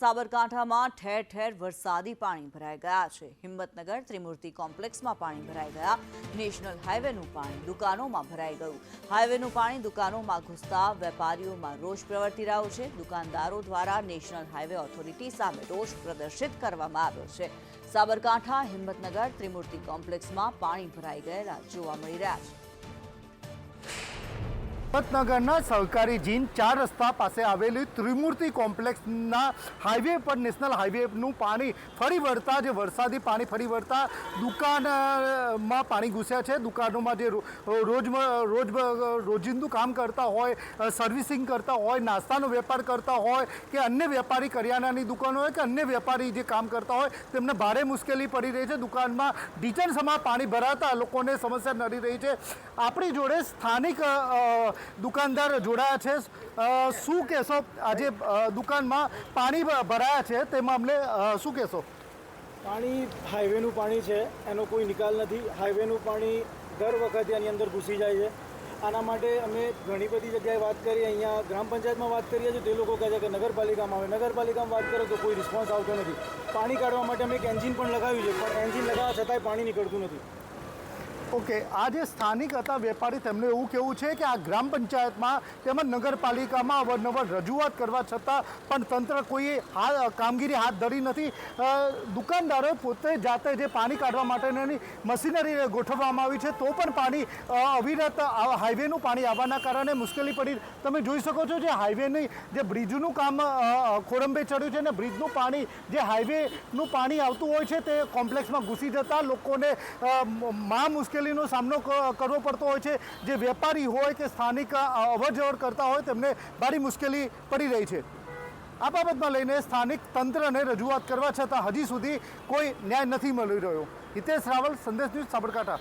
સાબરકાંઠામાં ઠેર ઠેર વરસાદી પાણી ભરાઈ ગયા છે. હિંમતનગર ત્રિમૂર્તિ કોમ્પ્લેક્સમાં પાણી ભરાઈ ગયા. નેશનલ હાઈવેનું પાણી દુકાનોમાં ભરાઈ ગયું. હાઈવેનું પાણી દુકાનોમાં ઘૂસતા વેપારીઓમાં રોષ પ્રવર્તી રહ્યો છે. દુકાનદારો દ્વારા નેશનલ હાઈવે ઓથોરિટી સામે રોષ પ્રદર્શિત કરવામાં આવ્યો છે. સાબરકાંઠા, હિંમતનગર ત્રિમૂર્તિ કોમ્પ્લેક્સમાં પાણી ભરાઈ ગયેલા જોવા મળી રહ્યા છે. હિંમતનગરના સહકારી જીન ચાર રસ્તા પાસે આવેલી ત્રિમૂર્તિ કોમ્પ્લેક્સના હાઈવે પર નેશનલ હાઈવેનું પાણી ફરી વળતા, જે વરસાદી પાણી ફરી વળતા દુકાનમાં પાણી ઘૂસ્યા છે. દુકાનોમાં જે રોજ રોજ, રોજિંદુ કામ કરતા હોય, સર્વિસિંગ કરતા હોય, નાસ્તાનો વેપાર કરતા હોય કે અન્ય વેપારી કરિયાણાની દુકાનો હોય કે અન્ય વેપારી જે કામ કરતા હોય, તેમને ભારે મુશ્કેલી પડી રહી છે. દુકાનમાં ઢીચણ સમા પાણી ભરાતા લોકોને સમસ્યા નડી રહી છે. આપણી જોડે સ્થાનિક દુકાનદાર જોડાયા છે. શું કહેશો? આજે દુકાનમાં પાણી ભરાયા છે તેમાં અમને શું કહેશો? પાણી હાઈવેનું પાણી છે, એનો કોઈ નિકાલ નથી. હાઈવેનું પાણી દર વખતે આની અંદર ઘૂસી જાય છે. આના માટે અમે ઘણી બધી જગ્યાએ વાત કરી, અહીંયા ગ્રામ પંચાયતમાં વાત કરીએ છીએ, તે લોકો કહે છે કે નગરપાલિકામાં આવે. નગરપાલિકામાં વાત કરો તો કોઈ રિસ્પોન્સ આવતો નથી. પાણી કાઢવા માટે અમે એક એન્જિન પણ લગાવ્યું છે, પણ એન્જિન લગાવવા છતાંય પાણી નીકળતું નથી. ઓકે આ જે સ્થાનિક હતા વેપારી, તેમનું એવું કેવું છે કે આ ગ્રામ પંચાયતમાં તેમજ નગરપાલિકામાં અવારનવાર રજૂઆત કરવા છતાં પણ તંત્ર કોઈ હા કામગીરી હાથ ધરી નથી. દુકાનદારો પોતે જાતે જે પાણી કાઢવા માટેની મશીનરી ગોઠવવામાં આવી છે, તો પણ પાણી અવિરત હાઈવેનું પાણી આવવાના કારણે મુશ્કેલી પડી. તમે જોઈ શકો છો જે હાઈવેની જે બ્રિજનું કામ ખોરંભે ચડ્યું છે ને બ્રિજનું પાણી, જે હાઈવેનું પાણી આવતું હોય છે તે કોમ્પ્લેક્સમાં ઘૂસી જતા લોકોને મા, મ- મહા મુશ્કેલીનો સામનો કરવો પડતો હોય છે. જે વેપારી હોય કે સ્થાનિક અવરજવર અવર જવર કરતા હોય તેમને ભારી મુશ્કેલી પડી રહી છે. આ બાબતમાં લઈને સ્થાનિક તંત્રને રજૂઆત કરવા છતાં હજી સુધી કોઈ ન્યાય નથી મળી રહ્યો. હિતેશ રાવલ, સંદેશ ન્યૂઝ સાબરકાંઠા.